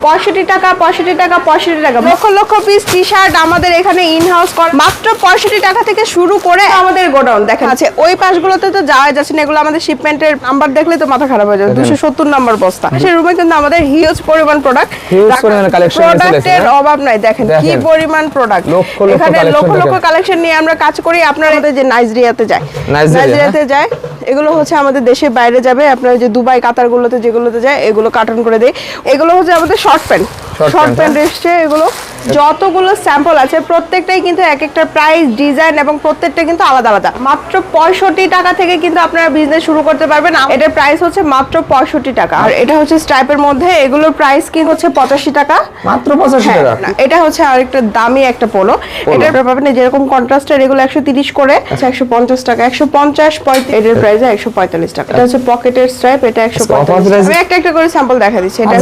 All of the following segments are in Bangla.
পঁয়ষট্টি টাকা পঁয়ষট্টি টাকা পঁয়ষট্টি টাকা। Lakh lakh piece T shirt আমাদের এখানে ইন হাউস কর মাত্র পঁয়ষট্টি টাকা থেকে শুরু করে আমাদের গোডাউন দেখেন। আছে ওই পাশগুলোতে তো যাওয়া যাচ্ছে না এগুলো আমাদের শিপমেন্টের নাম্বার দেখলে তো মাথা খারাপ হয়ে যাবে দুশো সত্তর নাম্বার বস্তা। সেই রুমে কিন্তু আমাদের হিউজ পরিমাণ প্রোডাক্ট প্রোডাক্টের হ্যাঁ? অভাব নাই দেখেন কি পরিমাণ প্রোডাক্ট এখানে লক্ষ লক্ষ কালেকশন নিয়ে আমরা কাজ করি আপনারা আমাদের যে নাইজরিয়াতে যায় নাইজেরিয়া, নাইজরিয়াতে যায় এগুলো হচ্ছে আমাদের দেশের বাইরে যাবে আপনার যে দুবাই কাতারগুলোতে যেগুলোতে যায় এগুলো কার্টন করে দেয় এগুলো হচ্ছে আমাদের শর্ট প্যান্ট শর্ট প্যান্ট এসছে এগুলো যতগুলো স্যাম্পল আছে প্রত্যেকটাই কিন্তু এক একটা প্রাইস ডিজাইন এবং প্রত্যেকটা কিন্তু আলাদা আলাদা। মাত্র পঁয়ষট্টি টাকা থেকে কিন্তু আপনারা বিজনেস শুরু করতে পারবেন। এটার প্রাইস হচ্ছে মাত্র পঁয়ষট্টি টাকা। আর এটা হচ্ছে স্ট্রাইপের মধ্যে এগুলোর প্রাইস কি হচ্ছে পঁচাশি টাকা। মাত্র পঁচাশি হ্যাঁ, টাকা। এটা হচ্ছে আরেকটা দামি একটা পোলো এটা আপনারা পাবেন যেরকম কন্ট্রাস্টের এগুলো একশো তিরিশ করে আচ্ছা। একশো পঞ্চাশ টাকা একশো পঞ্চাশ এটার প্রাইস একশো পঁয়তাল্লিশ টাকা। এটা হচ্ছে পকেটের স্ট্রাইপ এটা একশো আচ্ছা, পঁয়তাল্লিশ। আমি একটা একটা করে স্যাম্পল দেখা দিচ্ছি এটা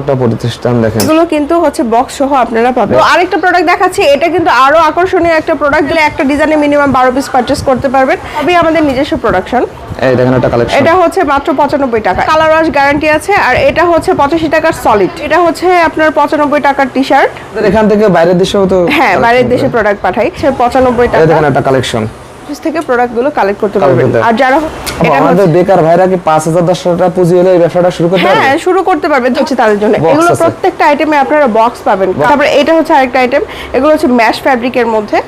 একটা প্রতিষ্ঠান দেখেন। এগুলো কিন্তু হচ্ছে বক্স সহ আপনারা পাবেন। তো আরেকটা প্রোডাক্ট দেখাচ্ছি এটা কিন্তু আরও আকর্ষণীয় একটা প্রোডাক্ট গেলে একটা ডিজাইনে মিনিমাম বারো পিস পারচেস করতে পারবেন। সবই আমাদের নিজস্ব প্রোডাকশন এই দেখেন একটা কালেকশন এটা হচ্ছে মাত্র পঁচানব্বই টাকা। কালার ওয়াশ গ্যারান্টি আছে আর এটা হচ্ছে পঁচাশি টাকার সলিড এটা হচ্ছে আপনার পঁচানব্বই টাকার টি শার্ট এখান থেকে বাইরের দেশেও তো হ্যাঁ বাইরের দেশে প্রোডাক্ট পাঠাই পঁচানব্বই এই টাকা। দেখেন একটা কালেকশন অফিস থেকে প্রোডাক্টগুলো কালেক্ট করতে পারবেন। আর যারা এটা আমাদের বেকার ভাইরা কি পাঁচ হাজার দশ হাজার টাকা পুঁজি হলে এই ব্যবসাটা শুরু করতে পারবে? হ্যাঁ শুরু করতে পারবেন হচ্ছে তাদের জন্য। এগুলো প্রত্যেকটা আইটেমে আপনারা বক্স পাবেন। তারপরে এটা হচ্ছে আরেকটা আইটেম এগুলো হচ্ছে ম্যাশ ফ্যাব্রিকের মধ্যে।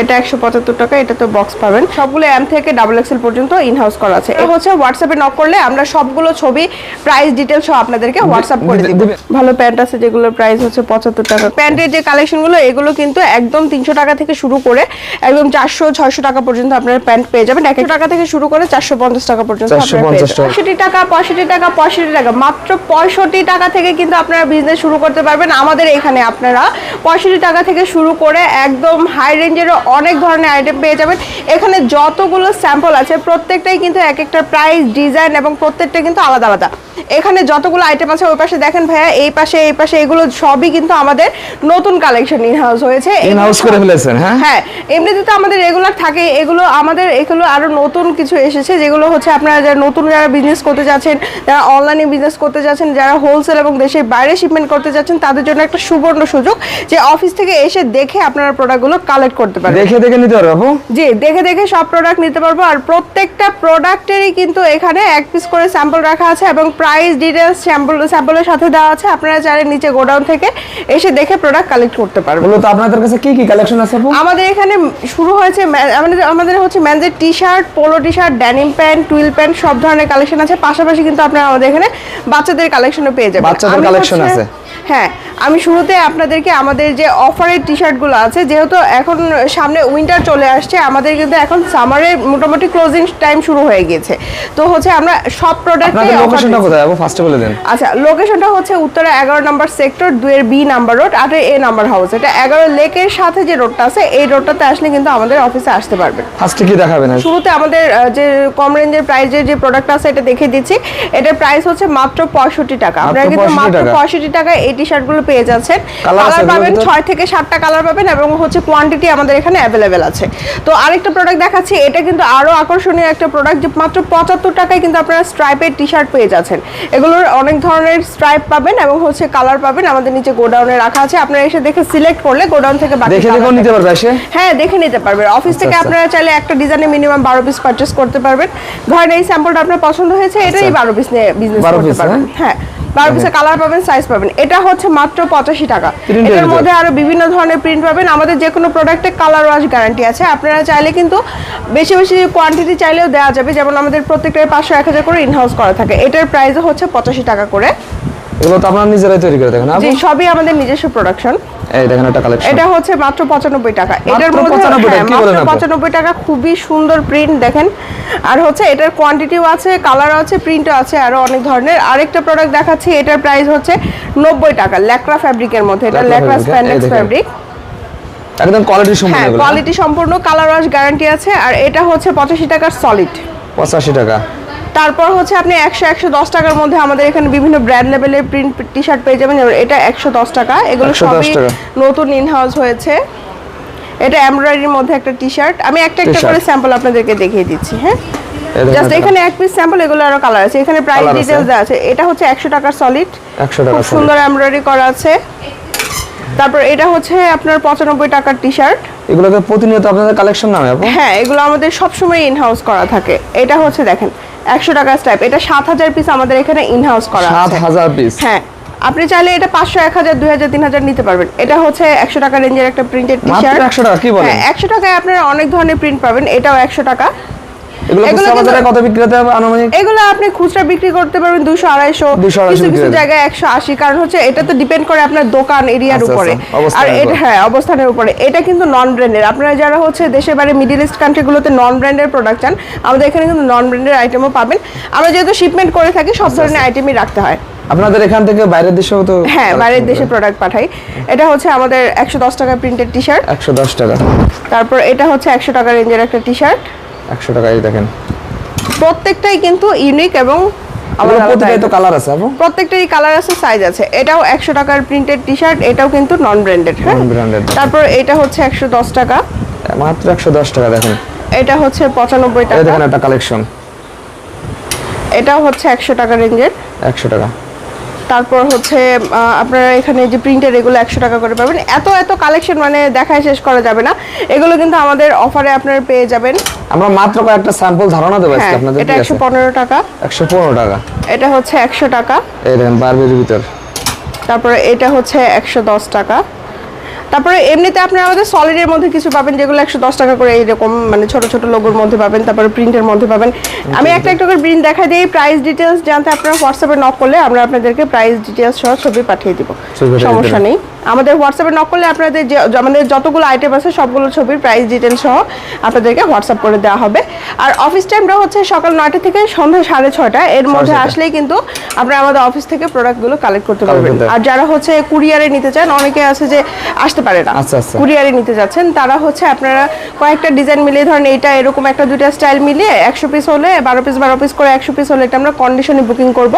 এটা একশো পঁচাত্তর টাকা এটা তো বক্স পাবেন। সবগুলো এম থেকে ডাবল এক্সেল পর্যন্ত ইন হাউস করা আছে। এটা হচ্ছে হোয়াটসঅ্যাপে নক করলে আমরা সবগুলো ছবি প্রাইস ডিটেলস সহ আপনাদেরকে হোয়াটসঅ্যাপ করে দিবে- ভালো প্যান্ট আছে যেগুলোর প্রাইস হচ্ছে পঁচাত্তর টাকা। প্যান্টের যে কালেকশনগুলো এগুলো কিন্তু একদম তিনশো টাকা থেকে শুরু করে একদম চারশো ছয়শো টাকা পর্যন্ত আপনারা প্যান্ট পেয়ে যাবেন। একশো টাকা থেকে শুরু করে চারশো পঞ্চাশ টাকা পর্যন্ত 450 টাকা। পঁয়ষট্টি টাকা পঁয়ষট্টি টাকা পঁয়ষট্টি টাকা মাত্র পঁয়ষট্টি টাকা থেকে কিন্তু আপনারা বিজনেস শুরু করতে পারবেন। আমাদের এখানে আপনারা পঁয়ষট্টি টাকা থেকে শুরু করে একদম হাই রেঞ্জেরও অনেক ধরনের আইটেম পেয়ে যাবেন। এখানে যতগুলো স্যাম্পল আছে প্রত্যেকটাই কিন্তু এক একটা প্রাইস ডিজাইন এবং প্রত্যেকটা কিন্তু আলাদা আলাদা। এখানে যতগুলো আইটেম আছে ওই পাশে দেখেন ভাইয়া এই পাশে এই পাশে এগুলো সবই কিন্তু আমাদের নতুন কালেকশন ইন হাউস হয়েছে। ইন হাউস করে ফেলেছেন হ্যাঁ? হ্যাঁ এমনিতে তো আমাদের রেগুলার থাকে এগুলো আমাদের এগুলো আরও নতুন কিছু এসেছে যেগুলো হচ্ছে আপনারা যারা নতুন যারা বিজনেস করতে যাচ্ছেন যারা অনলাইনে বিজনেস করতে যাচ্ছেন যারা হোলসেল এবং দেশের বাইরে শিপমেন্ট করতে যাচ্ছেন তাদের জন্য একটা সুবর্ণ সুযোগ যে অফিস থেকে এসে দেখে আপনারা প্রোডাক্টগুলো কালেক্ট করতে পারেন দেখে দেখে নিতে পারবে জি দেখে দেখে সব প্রোডাক্ট নিতে পারব আর প্রত্যেকটা প্রোডাক্টেরই কিন্তু এখানে এক পিস করে স্যাম্পল রাখা আছে এবং প্রাইস ডিটেলস স্যাম্পল স্যাম্পলের সাথে দেওয়া আছে। আপনারা চাইলে নিচে গোডাউন থেকে এসে দেখে প্রোডাক্ট কালেক্ট করতে পারবেন। তো আপনাদের কাছে কি কি কালেকশন আছে আমাদের এখানে শুরু হয়েছে আমাদের আমাদের হচ্ছে ম্যানদের T shirt polo T shirt denim pant twill pant সব ধরনের কালেকশন আছে পাশাপাশি কিন্তু আপনারা আমাদের এখানে বাচ্চাদের কালেকশনও পেয়ে যাবেন বাচ্চাদের কালেকশন আছে। হ্যাঁ আমি শুরুতে আপনাদেরকে আমাদের যে অফারের টি শার্টগুলো আছে যেহেতু এখন সামনে উইন্টার চলে আসছে আমাদের কিন্তু এখন সামারের মোটামুটি ক্লোজিং টাইম শুরু হয়ে গিয়েছে। তো হচ্ছে আমরা সব প্রোডাক্টে লোকেশনটা কোথায় আপু ফার্স্টে বলে দেন। আচ্ছা লোকেশনটা হচ্ছে উত্তরে এগারো নম্বর সেক্টর দুয়ের বি নাম্বার রোড আটের এ নাম্বার হাউস এটা এগারো লেকের সাথে যে রোডটা আছে এই রোডটাতে আসলে কিন্তু আমাদের অফিসে আসতে পারবেন ফার্স্টে কি দেখাবেন শুরুতে আমাদের যে কম রেঞ্জের প্রাইজের যে প্রোডাক্ট আছে এটা দেখে দিচ্ছি। এটার প্রাইস হচ্ছে মাত্র পঁয়ষট্টি টাকা। আপনারা কিন্তু 65 মাত্র টাকা। পঁয়ষট্টি টাকায় এই টি শার্টগুলো পেয়ে যাচ্ছেন। কালার পাবেন ছয় থেকে সাতটা কালার পাবেন এবং হচ্ছে কোয়ান্টিটি আমাদের এখানে অ্যাভেলেবেল আছে। তো আরেকটা প্রোডাক্ট দেখাচ্ছি এটা কিন্তু আরও আকর্ষণীয় একটা প্রোডাক্ট যে মাত্র পঁচাত্তর টাকায় কিন্তু আপনারা স্ট্রাইপের টি শার্ট পেয়ে যাচ্ছেন। এগুলোর অনেক ধরনের স্ট্রাইপ পাবেন এবং হচ্ছে কালার পাবেন আমাদের নিচে গোডাউনে রাখা আছে। আপনারা এসে দেখে সিলেক্ট করলে গোডাউন থেকে বাকি নিতে পারবে হ্যাঁ দেখে নিতে পারবেন অফিস থেকে আচ্ছা। আপনারা চাইলে একটা ডিজাইনে মিনিমাম বারো পিস পারচেস করতে পারবেন। ধরেন এই স্যাম্পলটা আপনার পছন্দ হয়েছে এটাই বারো পিস নিয়ে বিজনেস করতে পারবেন। হ্যাঁ? বারো পিসের কালার পাবেন সাইজ পাবেন। এটা হচ্ছে মাত্র পঁচাশি টাকা। এটার মধ্যে আরও বিভিন্ন ধরনের প্রিন্ট পাবেন। আমাদের যে কোনো প্রোডাক্টে কালার ওয়াশ গ্যারান্টি আছে। আপনারা চাইলে কিন্তু বেশি বেশি কোয়ান্টিটি চাইলেও দেওয়া যাবে। যেমন আমাদের প্রত্যেকটাই পাঁচশো এক হাজার করে ইনহাউস করা থাকে। এটার প্রাইস হচ্ছে পঁচাশি টাকা করে। এগুলো তো আপনারা নিজেরাই তৈরি করে দেখেন সবই আমাদের নিজস্ব প্রোডাকশন এই দেখেন একটা কালেকশন এটা হচ্ছে মাত্র পঁচানব্বই টাকা। এটার মধ্যে 95 টাকা, হ্যাঁ, টাকা খুবই সুন্দর প্রিন্ট দেখেন। আর হচ্ছে এটার কোয়ান্টিটিও আছে কালার আছে প্রিন্টও আছে আরও অনেক ধরনের। আরেকটা প্রোডাক্ট দেখাচ্ছি এটার প্রাইস হচ্ছে নব্বই টাকা ল্যাকড়া ফ্যাব্রিকের মধ্যে। এটা fabric, স্প্যান্ডেক্স ফ্যাব্রিক একদম কোয়ালিটি সম্পূর্ণ হ্যাঁ কোয়ালিটি সম্পূর্ণ কালার ওয়াশ গ্যারান্টি আছে আর এটা হচ্ছে পঁচাশি টাকার সলিড পঁচাশি টাকা। তারপর হচ্ছে আপনি একশো একশো দশ টাকার মধ্যে আমাদের এখানে বিভিন্ন ব্র্যান্ড লেভেলের প্রিন্ট টি শার্ট পেয়ে যাবেন। যেমন এটা একশো দশ টাকা। এগুলো সবই নতুন ইন হাউস হয়েছে। এটা এমব্রয়ডারির মধ্যে একটা টি শার্ট আমি একটা একটা করে স্যাম্পল আপনাদেরকে দেখিয়ে দিচ্ছি হ্যাঁ? জাস্ট এখানে এক পিস স্যাম্পল এগুলো আরও কালার আছে। এখানে প্রাইস ডিটেইলস আছে। এটা হচ্ছে একশো টাকার সলিড 100 টাকা খুব সুন্দর এমব্রয়ডারি করা আছে। তারপর এটা হচ্ছে আপনার পঁচানব্বই টাকার টি শার্ট এগুলোকে প্রতিনিয়ত আপনাদের কালেকশন নামে হ্যাঁ এগুলো আমাদের সবসময় ইন হাউস করা থাকে। এটা হচ্ছে দেখেন একশো টাকা স্টাইপ। এটা সাত হাজার পিস আমাদের এখানে ইনহাউস করা সাত হাজার পিস হ্যাঁ। আপনি চাইলে এটা পাঁচশো এক হাজার দুই হাজার তিন হাজার নিতে পারবেন। এটা হচ্ছে একশো টাকা রেঞ্জের একটা প্রিন্টেড টি শার্ট 100 টাকা, কি বলেন? হ্যাঁ একশো টাকায় আপনারা অনেক ধরনের প্রিন্ট পাবেন। এটাও একশো টাকা। এগুলো কত আনুমানিক? আপনি খুচরা বিক্রি করতে পারবেন দুশো আড়াইশো 200, 250 কিছু কিছু জায়গায় একশো আশি কারণ হচ্ছে এটা তো ডিপেন্ড করে আপনার দোকান এরিয়ার আচ্ছা, উপরে। আচ্ছা, আর এটা হ্যাঁ অবস্থানের উপরে। এটা কিন্তু নন ব্র্যান্ডের আপনারা যারা হচ্ছে দেশের বাইরে মিডিল ইস্ট কান্ট্রিগুলোতে নন ব্র্যান্ডের প্রোডাক্ট চান আমাদের এখানে কিন্তু নন ব্র্যান্ডের আইটেমও পাবেন। আমরা যেহেতু শিপমেন্ট করে থাকি সব আচ্ছা, ধরনের আইটেমই রাখতে হয়। আপনাদের এখান থেকে বাইরের দেশেও তো হ্যাঁ বাইরের দেশে প্রোডাক্ট পাঠাই। এটা হচ্ছে আমাদের একশো দশ টাকা প্রিন্টেড টি শার্ট একশো দশ টাকা। তারপর এটা হচ্ছে একশো টাকা রেঞ্জের একটা টি শার্ট একশো টাকা এই দেখেন। প্রত্যেকটাই কিন্তু ইউনিক এবং তো কালার আছে আপু। প্রত্যেকটারই কালার আছে সাইজ আছে। এটাও একশো টাকার প্রিন্টেড এটাও কিন্তু নন ব্র্যান্ডেড হ্যাঁ? নন ব্র্যান্ডেড তারপর এটা হচ্ছে একশো দশ টাকা। মাত্র একশো দশ টাকা দেখেন। এটা হচ্ছে পঁচানব্বই এই টাকা। দেখেন একটা কালেকশন এটাও হচ্ছে একশো টাকা রেঞ্জের একশো টাকা। তারপর হচ্ছে আপনারা এখানে যে প্রিন্টার এগুলো একশো টাকা করে পাবেন। এত এত কালেকশন মানে দেখায় শেষ করা যাবে না। এগুলো কিন্তু আমাদের অফারে আপনারা পেয়ে যাবেন। আমরা মাত্র কয়েকটা স্যাম্পল ধারণা দেবো আজকে হ্যাঁ আপনাদের এটা ঠিক একশো আছে পনেরো টাকা। একশো পনেরো টাকা। এটা হচ্ছে একশো টাকা। এই দেখেন বারবির ভিতর। তারপরে এটা হচ্ছে একশো দশ টাকা। তারপরে এমনিতে আপনারা আমাদের সলিডের মধ্যে কিছু পাবেন যেগুলো একশো দশ টাকা করে এইরকম মানে ছোট ছোট লোগোর মধ্যে পাবেন তারপরে প্রিন্টের মধ্যে পাবেন। আমি একটা একটা করে প্রিন্ট দেখা দিই প্রাইস ডিটেলস জানতে আপনারা হোয়াটসঅ্যাপে নক করলে আমরা আপনাদেরকে প্রাইস ডিটেলস সহ ছবি পাঠিয়ে দিব সমস্যা নেই। আমাদের হোয়াটসঅ্যাপে নক করলে আপনাদের যে আমাদের যতগুলো আইটেম আছে সবগুলো ছবির প্রাইস ডিটেলস সহ আপনাদেরকে হোয়াটসঅ্যাপ করে দেওয়া হবে। আর অফিস টাইমটা হচ্ছে সকাল নয়টা থেকে সন্ধ্যা সাড়ে ছয়টা। এর মধ্যে আসলেই কিন্তু আপনারা আমাদের অফিস থেকে প্রোডাক্টগুলো কালেক্ট করতে পারবেন। আর যারা হচ্ছে কুরিয়ারে নিতে চান অনেকে আছে যে আসতে পারে না। আচ্ছা, আচ্ছা। কুরিয়ারে নিতে যাচ্ছেন তারা হচ্ছে আপনারা কয়েকটা ডিজাইন মিলিয়ে ধরেন এইটা এরকম একটা দুইটা স্টাইল মিলিয়ে একশো পিস হলে বারো পিস বারো পিস করে একশো পিস হলে এটা আমরা কন্ডিশনে বুকিং করব।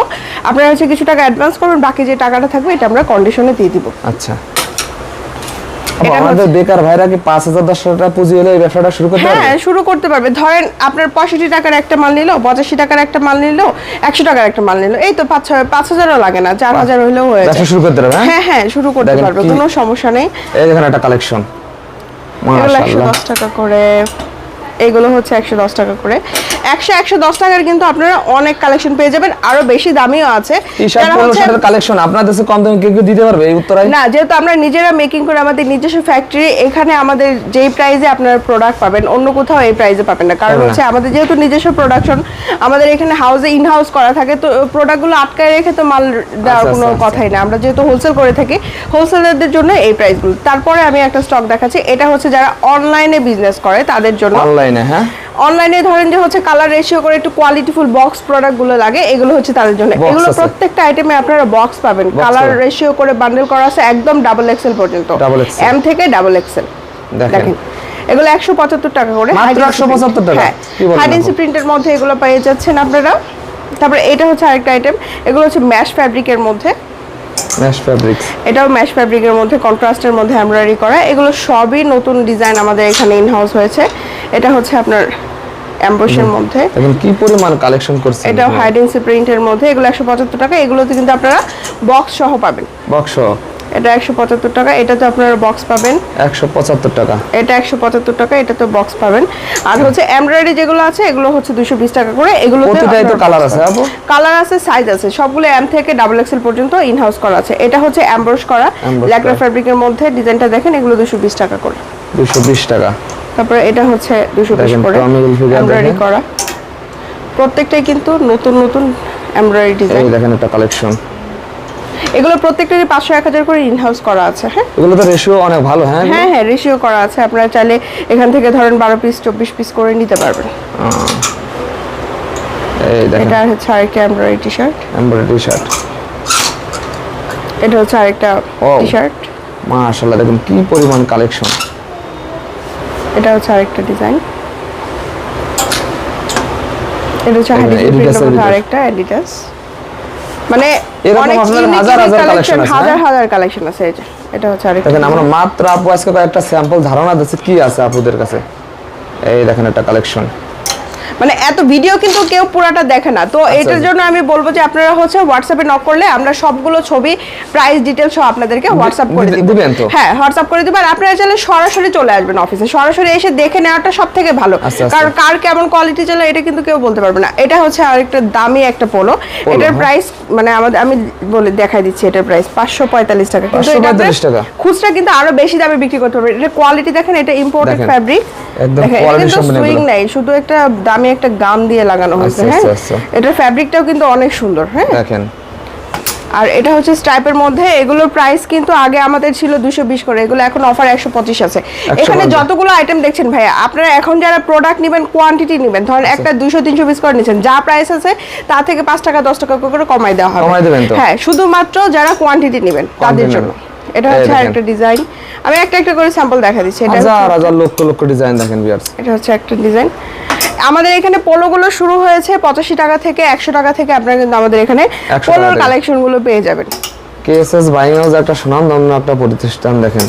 আপনারা হচ্ছে কিছু টাকা অ্যাডভান্স করবেন বাকি যে টাকাটা থাকবে এটা আমরা কন্ডিশনে দিয়ে দিব। আচ্ছা। আমাদের বেকার ভাইরা কি পাঁচ হাজার দশ হাজার টাকা পুঁজি হলে এই ব্যবসাটা শুরু করতে হ্যাঁ শুরু করতে পারবে। ধরেন আপনার পঁয়ষট্টি টাকার একটা মাল নিলো পঁচাশি টাকার একটা মাল নিলো একশো টাকার একটা মাল নিলো এই তো পাঁচ ছয় পাঁচ হাজারও লাগে না চার হাজার হইলেও হয়ে যায়। শুরু করতে পারবে হ্যাঁ? হ্যাঁ হ্যাঁ শুরু করতে পারবে কোনো সমস্যা নেই। এই দেখেন একটা কালেকশন মাশাআল্লাহ। দশ টাকা করে এগুলো হচ্ছে একশো দশ টাকা করে। একশো একশো দশ টাকার কিন্তু আপনারা অনেক কালেকশন পেয়ে যাবেন আরও বেশি দামিও আছে। কালেকশন আপনাদের কম দামে কেউ দিতে পারবে এই উত্তরায়? না যেহেতু আমরা নিজেরা মেকিং করে আমাদের নিজস্ব ফ্যাক্টরি এখানে আমাদের যেই প্রাইসে আপনারা প্রোডাক্ট পাবেন অন্য কোথাও এই প্রাইসে পাবেন না। কারণ হচ্ছে আমাদের যেহেতু নিজস্ব প্রোডাকশন আমাদের এখানে হাউসে ইন হাউস করা থাকে তো প্রোডাক্টগুলো আটকায় রেখে তো মাল দেওয়ার আচ্ছা, কোনো আচ্ছা, কথাই না। আমরা যেহেতু হোলসেল করে থাকি হোলসেলারদের জন্য এই প্রাইসগুলো তারপরে আমি একটা স্টক দেখাচ্ছি এটা হচ্ছে যারা অনলাইনে বিজনেস করে তাদের জন্য। অনলাইনে হ্যাঁ? অনলাইনে ধরেন যে হচ্ছে কালার রেশিও করে একটু কোয়ালিটিফুল বক্স প্রোডাক্টগুলো লাগে এগুলো হচ্ছে তাদের জন্য। এগুলো প্রত্যেকটা আইটেমে আপনারা বক্স পাবেন। কালার। রেশিও করে বান্ডেল করা আছে একদম ডাবল এক্সেল পর্যন্ত। এম থেকে ডাবল এক্সেল দেখেন। এগুলো একশো পঁচাত্তর টাকা করে। মাত্র 175 টাকা? হ্যাঁ। কি বলেন হাইডেন্সি আপু? প্রিন্টের মধ্যে এগুলো পেয়ে যাচ্ছেন আপনারা। তারপরে এটা হচ্ছে আরেকটা আইটেম এগুলো হচ্ছে ম্যাশ ফ্যাব্রিকের মধ্যে। ম্যাশ ফ্যাব্রিক্স এটাও ম্যাশ ফ্যাব্রিকের মধ্যে কন্ট্রাস্টের মধ্যে এমব্রয়ডারি করা। এগুলো সবই নতুন ডিজাইন আমাদের এখানে ইন হাউস হয়েছে। এটা হচ্ছে আপনার অ্যাম্বোসের মধ্যে। এখন কি পরিমাণ কালেকশন করছে এটাও হাইডেন্সি প্রিন্টের মধ্যে এগুলো একশো পঁচাত্তর টাকা এগুলোতে কিন্তু আপনারা বক্স সহ পাবেন। বক্স সহ? এটা একশো পঁচাত্তর টাকা এটাতে আপনারা বক্স পাবেন। একশো পঁচাত্তর টাকা। এটা একশো পঁচাত্তর টাকা এটাতে বক্স পাবেন। আর হচ্ছে এমব্রয়ডারি যেগুলো আছে এগুলো হচ্ছে দুশো বিশ টাকা করে এগুলো প্রতিটাই তো কালার আছে আপু? কালার আছে সাইজ আছে সবগুলো এম থেকে ডাবল এক্সেল পর্যন্ত ইন হাউস করা আছে। এটা হচ্ছে অ্যাম্ব্রোস করা Ambrose ল্যাকড়া করা। ফ্যাব্রিকের মধ্যে ডিজাইনটা দেখেন এগুলো দুশো বিশ টাকা করে। দুশো বিশ টাকা। তারপরে এটা হচ্ছে দুশো বিশ করে এমব্রয়ডারি করা। প্রত্যেকটাই কিন্তু নতুন নতুন এমব্রয়ডারি ডিজাইন। এই দেখেন একটা কালেকশন এগুলো প্রত্যেকটারই পাঁচশো এক হাজার করে ইন হাউস করা আছে হ্যাঁ? এগুলো তো রেশিও অনেক ভালো হ্যাঁ? হ্যাঁ হ্যাঁ রেশিও করা আছে। আপনারা চাইলে এখান থেকে ধরেন বারো পিস চব্বিশ পিস করে নিতে পারবেন। এই দেখেন। এটা হচ্ছে আরেকটা embroidery T shirt embroidery T shirt এটা হচ্ছে আরেকটা টি শার্ট মাশাআল্লাহ দেখুন কি পরিমাণ কালেকশন এটা হচ্ছে আরেকটা ডিজাইন। এটা হচ্ছে। আরেকটা এডিটাস মানে এরকম অনেক হাজার হাজার collection আছে, হাজার? হাজার কালেকশন আছে এই যে। এটা হচ্ছে আরেকটা দেখেন আমরা মাত্র আপু আজকে একটা স্যাম্পল ধারণা দিচ্ছি কি আছে আপুদের কাছে? এই দেখেন একটা কালেকশন মানে এত ভিডিও কিন্তু কেউ পুরাটা দেখে না। তো এটার জন্য আমি বলব যে আপনারা হচ্ছে হোয়াটসঅ্যাপে নক করলে আমরা সবগুলো ছবি প্রাইস ডিটেলস সহ আপনাদেরকে হোয়াটসঅ্যাপ করে দিব। দিবেন তো? হ্যাঁ হোয়াটসঅ্যাপ করে দিবেন। আপনারা চাইলে সরাসরি চলে আসবেন অফিসে সরাসরি এসে দেখে নেওয়াটা সব থেকে ভালো। আচ্ছা, আচ্ছা। কারণ কার কেমন কোয়ালিটি চলে এটা কিন্তু কেউ বলতে পারবে না। এটা হচ্ছে আরেকটা দামি একটা পোলো এটার হ্যাঁ। প্রাইস মানে আমাদের আমি বলে দেখাই দিচ্ছি এটার প্রাইস পাঁচশো পঁয়তাল্লিশ টাকা। কিন্তু এটা 545 টাকা। খুচরা কিন্তু আরও বেশি দামে বিক্রি করতে পারবে এটা কোয়ালিটি দেখেন এটা ইম্পোর্টেড। ফ্যাব্রিক একদম সম্পন্ন সুইং নাই। শুধু একটা দামি একটা গাম দিয়ে লাগানো হয়েছে আচ্ছা, হ্যাঁ আচ্ছা, আচ্ছা। এটার ফ্যাব্রিকটাও কিন্তু অনেক সুন্দর হ্যাঁ দেখেন আর এটা হচ্ছে স্ট্রাইপের মধ্যে এগুলোর প্রাইস কিন্তু আগে আমাদের ছিল দুশো বিশ করে এগুলো এখন অফার একশো পঁচিশ আছে এখানে যতগুলো আইটেম দেখছেন ভাইয়া আপনারা এখন যারা প্রোডাক্ট নেবেন কোয়ান্টিটি নেবেন ধরেন আচ্ছা। একটা দুশো তিনশো পিস করে নিচ্ছেন যা প্রাইস আছে তা থেকে পাঁচ টাকা দশ টাকা করে কমাই দেওয়া হবে? হ্যাঁ শুধুমাত্র যারা কোয়ান্টিটি নেবেন তাদের জন্য। এটা হচ্ছে। একটা ডিজাইন। আমি একটা একটা করে স্যাম্পল দেখা দিচ্ছি। এটা হাজার হাজার লক্ষ লক্ষ ডিজাইন দেখেন ভিউয়ার্স এটা হচ্ছে একটা ডিজাইন। আমাদের এখানে পোলোগুলো শুরু হয়েছে পঁচাশি টাকা থেকে একশো টাকা থেকে আপনারা কিন্তু আমাদের এখানে 100 পোলোর থেকে। কালেকশনগুলো পেয়ে যাবেন। কেএসএস বাইং হাউস একটা সুনামধন্য একটা প্রতিষ্ঠান দেখেন।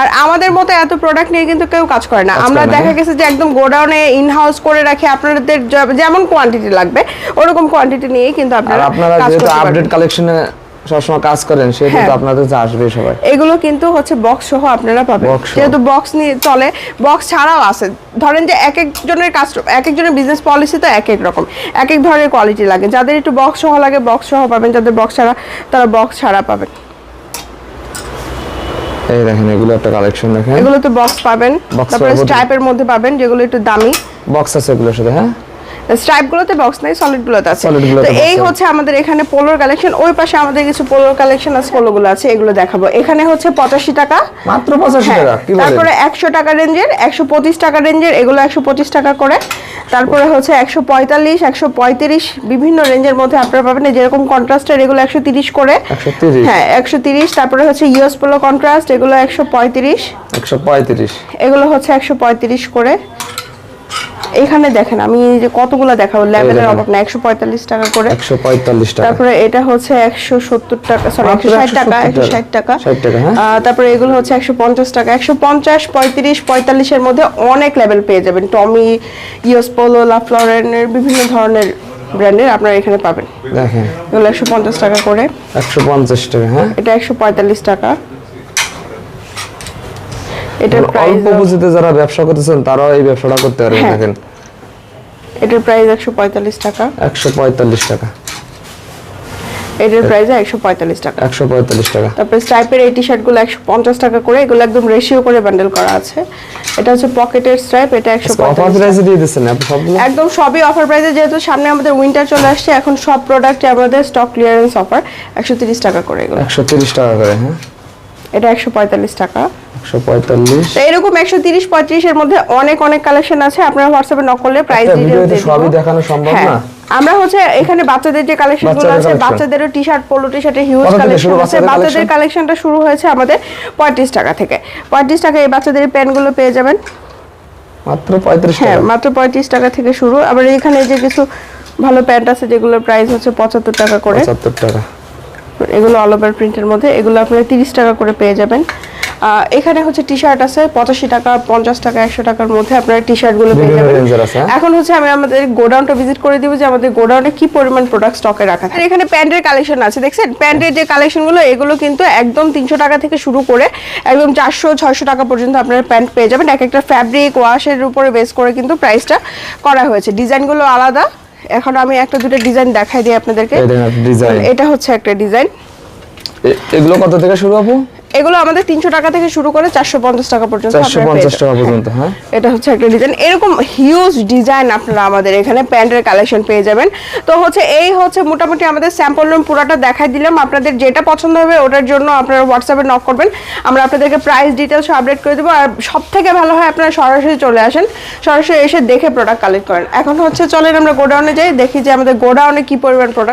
আর আমাদের মতো এত প্রোডাক্ট নিয়ে কিন্তু কেউ কাজ করে না। আমরা দেখা। গেছে যে একদম গোডাউনে ইন হাউস করে রাখি। আপনাদের যেমন কোয়ান্টিটি লাগবে ওরকম কোয়ান্টিটি নিয়েই কিন্তু আপনারা আপনারা যেহেতু আপডেট কালেকশনে সবসময় কাজ করেন সেহেতু হ্যাঁ। তো আপনাদের কাছে আসবে সবাই। এগুলো কিন্তু হচ্ছে বক্স সহ আপনারা পাবেন। যেহেতু বক্স নিয়ে চলে বক্স ছাড়াও আছে। ধরেন যে এক একজনের কাজ এক একজনের বিজনেস পলিসি তো এক এক রকম। এক এক ধরনের কোয়ালিটি লাগে। যাদের একটু বক্স সহ লাগে বক্স সহ পাবেন। যাদের বক্স ছাড়া তারা বক্স ছাড়া পাবেন। এই দেখেন এগুলো একটা কালেকশন দেখেন। এগুলো তো বক্স পাবেন। তারপরে স্ট্রাইপের মধ্যে পাবেন যেগুলো একটু দামি। বক্স আছে এগুলোর সাথে হ্যাঁ? স্ট্রাইপ গুলোতে বক্স নাই সলিড গুলোতে আছে তো এই হচ্ছে আমাদের এখানে পোলোর কালেকশন ওই পাশে আমাদের কিছু পোলোর কালেকশন আছে পোলো গুলো আছে এগুলো দেখাবো। এখানে হচ্ছে পঁচাশি টাকা। মাত্র পঁচাশি হ্যাঁ, টাকা তারপরে একশো টাকা রেঞ্জের একশো পঁচিশ টাকা রেঞ্জের এগুলো একশো পঁচিশ টাকা করে। তারপরে হচ্ছে একশো পঁয়তাল্লিশ একশো পঁয়ত্রিশ বিভিন্ন রেঞ্জের মধ্যে আপনারা পাবেন। যেরকম কন্ট্রাস্টের এগুলো একশো তিরিশ করে। হ্যাঁ একশো তিরিশ তারপরে হচ্ছে ইউএস পোলো কন্ট্রাস্ট এগুলো একশো পঁয়ত্রিশ। একশো পঁয়ত্রিশ। এগুলো হচ্ছে একশো পঁয়ত্রিশ করে। এখানে দেখেন আমি এই যে কতগুলো দেখাবো লেভেলের। অভাব না একশো পঁয়তাল্লিশ টাকা করে। একশো পঁয়তাল্লিশ টাকা। তারপরে এটা হচ্ছে একশো সত্তর টাকা সরি মাত্র একশো ষাট টাকা 170 একশো ষাট টাকা। 60 টাকা, হ্যাঁ। তারপরে এগুলো হচ্ছে একশো পঞ্চাশ টাকা। একশো পঞ্চাশ পঁয়ত্রিশ পঁয়তাল্লিশের মধ্যে অনেক লেভেল পেয়ে যাবেন। টমি ইউএস পোলো লাফলরেনের বিভিন্ন ধরনের ব্র্যান্ডের আপনারা এখানে পাবেন। দেখেন। এগুলো একশো পঞ্চাশ টাকা করে। একশো পঞ্চাশ টাকা হ্যাঁ? এটা একশো পঁয়তাল্লিশ টাকা। এটার প্রাইস অল্প পুঁজিতে যারা ব্যবসা করতেছেন তারাও এই ব্যবসাটা করতে পারবেন হ্যাঁ। দেখেন। এটার প্রাইস একশো পঁয়তাল্লিশ টাকা। একশো পঁয়তাল্লিশ টাকা। এটার প্রাইস একশো পঁয়তাল্লিশ টাকা। একশো পঁয়তাল্লিশ টাকা। তারপরে স্ট্রাইপের এই টি শার্টগুলো একশো পঞ্চাশ টাকা করে এগুলো একদম রেশিও করে বান্ডেল করা আছে। এটা হচ্ছে পকেটের স্ট্রাইপ এটা একশো অফার প্রাইসে দিয়ে দিচ্ছেন আপনি সবগুলো একদম সবই অফার প্রাইসে যেহেতু সামনে আমাদের উইন্টার চলে আসছে এখন সব প্রোডাক্টে আমাদের স্টক ক্লিয়ারেন্স অফার একশো তিরিশ টাকা করে এগুলো। একশো তিরিশ টাকা করে হ্যাঁ। এটা একশো পঁয়তাল্লিশ টাকা। এরকম একশো তিরিশ পঁয়ত্রিশের মধ্যে অনেক অনেক কালেকশন আছে। আপনারা হোয়াটসঅ্যাপে নক করলে প্রাইস একটা ডিটেলস সবই দেখানো সম্ভব না? আমরা হচ্ছে এখানে বাচ্চাদের যে কালেকশনগুলো আছে বাচ্চাদেরও টি শার্ট পোলো টি শার্টের হিউজ কালেকশন আছে। বাচ্চাদের কালেকশনটা শুরু হয়েছে আমাদের পঁয়ত্রিশ টাকা থেকে। পঁয়ত্রিশ টাকা এই বাচ্চাদের প্যান্টগুলো পেয়ে যাবেন। মাত্র পঁয়ত্রিশ হ্যাঁ মাত্র পঁয়ত্রিশ টাকা থেকে শুরু। আবার এখানে যে কিছু ভালো প্যান্ট আছে যেগুলোর প্রাইস হচ্ছে পঁচাত্তর টাকা করে। পঁচাত্তর টাকা। এগুলো অল ওভার প্রিন্টের মধ্যে। এগুলো আপনারা তিরিশ টাকা করে পেয়ে যাবেন। এখানে হচ্ছে টি শার্ট আছে পঁচাশি টাকা পঞ্চাশ টাকা একশো টাকার মধ্যে আপনারা টি শার্টগুলো পেয়ে যাবেন। হ্যাঁ? এখন হচ্ছে আমি আমাদের গোডাউনটা ভিজিট করে দিব যে আমাদের গোডাউনে কি পরিমাণ প্রোডাক্ট স্টকে রাখা আর এখানে প্যান্টের কালেকশন আছে দেখছেন? প্যান্টের যে কালেকশনগুলো এগুলো কিন্তু একদম তিনশো টাকা থেকে শুরু করে একদম চারশো ছয়শো টাকা পর্যন্ত আপনারা প্যান্ট পেয়ে যাবেন। এক একটা ফ্যাব্রিক ওয়াশের উপরে বেস করে কিন্তু প্রাইসটা করা হয়েছে। ডিজাইনগুলো আলাদা। এখন আমি একটা দুটো ডিজাইন দেখাই দিই আপনাদেরকে। এটা হচ্ছে একটা ডিজাইন এগুলো কত থেকে শুরু আপু? এগুলো আমাদের তিনশো টাকা থেকে শুরু করে চারশো পঞ্চাশ টাকা পর্যন্ত চারশো আপনারা পেয়ে পঞ্চাশ যাবেন। টাকা পর্যন্ত হ্যাঁ? এটা হচ্ছে একটা ডিজাইন এরকম হিউজ ডিজাইন আপনারা আমাদের এখানে প্যান্টের কালেকশন পেয়ে যাবেন। তো হচ্ছে এই হচ্ছে মোটামুটি আমাদের স্যাম্পল রুম পুরোটা দেখাই দিলাম। আপনাদের যেটা পছন্দ হবে ওটার জন্য আপনারা হোয়াটসঅ্যাপে নক করবেন। আমরা আপনাদেরকে প্রাইস ডিটেলস আপডেট করে দেবো। আর সব থেকে ভালো হয় আপনারা সরাসরি চলে আসেন। সরাসরি এসে দেখে প্রোডাক্ট কালেক্ট করেন। এখন হচ্ছে চলেন আমরা গোডাউনে যাই দেখি যে আমাদের গোডাউনে কি পরিমাণ প্রোডাক্ট